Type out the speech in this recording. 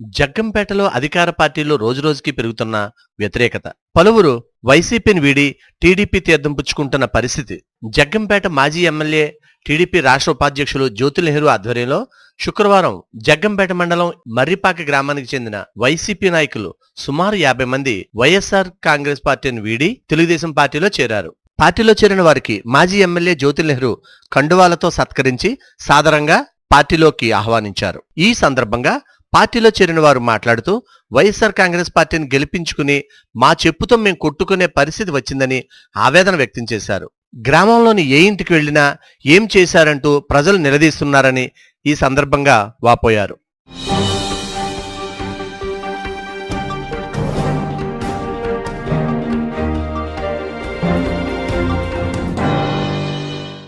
జగ్గంపేటలో అధికార పార్టీలో రోజురోజుకి పెరుగుతున్న వ్యతిరేకత. పలువురు వైసీపీని వీడి టీడీపీ తీర్థం పుచ్చుకుంటున్న పరిస్థితి. జగ్గంపేట మాజీ ఎమ్మెల్యే టీడీపీ రాష్ట్ర ఉపాధ్యక్షులు జ్యోతి నెహ్రూ ఆధ్వర్యంలో శుక్రవారం జగ్గంపేట మండలం మర్రిపాక గ్రామానికి చెందిన వైసీపీ నాయకులు సుమారు యాభై మంది వైఎస్ఆర్ కాంగ్రెస్ పార్టీని వీడి తెలుగుదేశం పార్టీలో చేరారు. పార్టీలో చేరిన వారికి మాజీ ఎమ్మెల్యే జ్యోతి నెహ్రూ కండువాలతో సత్కరించి సాదరంగా పార్టీలోకి ఆహ్వానించారు. ఈ సందర్భంగా పార్టీలో చేరిన వారు మాట్లాడుతూ వైఎస్ఆర్ కాంగ్రెస్ పార్టీని గెలిపించుకుని మా చెప్పుతో మేము కొట్టుకునే పరిస్థితి వచ్చిందని ఆవేదన వ్యక్తం చేశారు. గ్రామంలోని ఏ ఇంటికి వెళ్ళినా ఏం చేశారంటూ ప్రజలు నిలదీస్తున్నారని ఈ సందర్భంగా వాపోయారు.